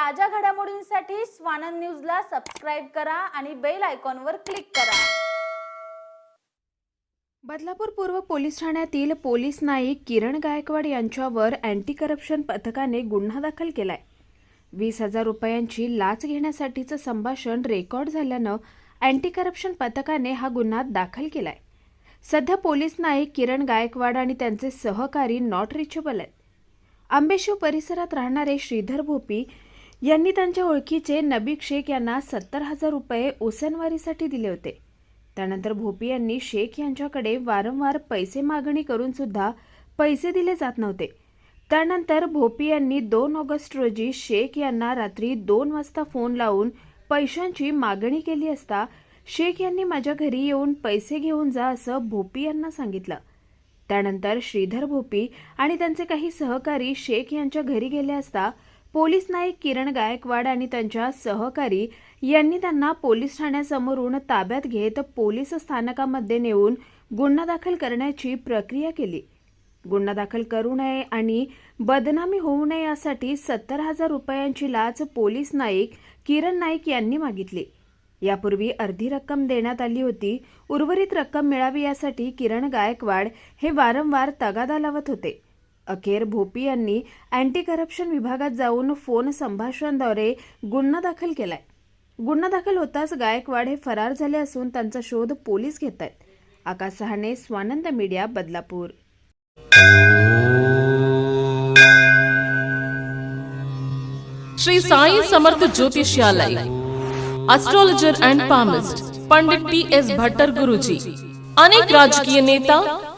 ताज्या घडामोडींसाठी स्वानंद न्यूजला सबस्क्राईब करा आणि बेल आयकॉनवर क्लिक करा. बदलापूर पूर्व पोलीस ठाण्यातील पोलीस नाईक किरण गायकवाड यांच्यावर अँटी करप्शन पथकाने गुन्हा दाखल केलाय. वीस हजार रुपयांची लाच घेण्यासाठीचं संभाषण रेकॉर्ड झाल्यानं अँटी करप्शन पथकाने हा गुन्हा दाखल केलाय. सध्या पोलीस नाईक किरण गायकवाड आणि त्यांचे सहकारी नॉट रिचेबल आहेत. आंबेशिव परिसरात राहणारे श्रीधर भोपी यांनी त्यांच्या ओळखीचे नबीक शेख यांना सत्तर हजार रुपये ओसनवारीसाठी दिले होते. त्यानंतर भोपी यांनी शेख यांच्याकडे वारंवार पैसे मागणी करून सुद्धा पैसे दिले जात नव्हते. त्यानंतर भोपी यांनी दोन ऑगस्ट रोजी शेख यांना रात्री दोन वाजता फोन लावून पैशांची मागणी केली असता शेख यांनी माझ्या घरी येऊन पैसे घेऊन जा असं भोपी यांना सांगितलं. त्यानंतर श्रीधर भोपी आणि त्यांचे काही सहकारी शेख यांच्या घरी गेले असता पोलीस नाईक किरण गायकवाड आणि त्यांच्या सहकारी यांनी त्यांना पोलीस ठाण्यासमोरून ताब्यात घेत पोलीस स्थानकामध्ये नेऊन गुन्हा दाखल करण्याची प्रक्रिया केली. गुन्हा दाखल करू नये आणि बदनामी होऊ नये यासाठी सत्तर हजार रुपयांची लाच पोलीस नाईक किरण नाईक यांनी मागितली. यापूर्वी अर्धी रक्कम देण्यात आली होती. उर्वरित रक्कम मिळावी यासाठी किरण गायकवाड हे वारंवार तगादा लावत होते. अखेर भोपी यांनी अँटी करप्शन विभागात जाऊन फोन संभाषणाद्वारे गुन्हा दाखल केलाय. गुन्हा दाखल होताच गायकवाड हे फरार झाले असून त्यांचा शोध पोलीस घेत आहेत Akash Sahane Swanand media Badlapur. Shri Sai Samarth Jyotishalay astrologer and palmist Pandit T S Bhattar Guruji अनेक राजकीय नेता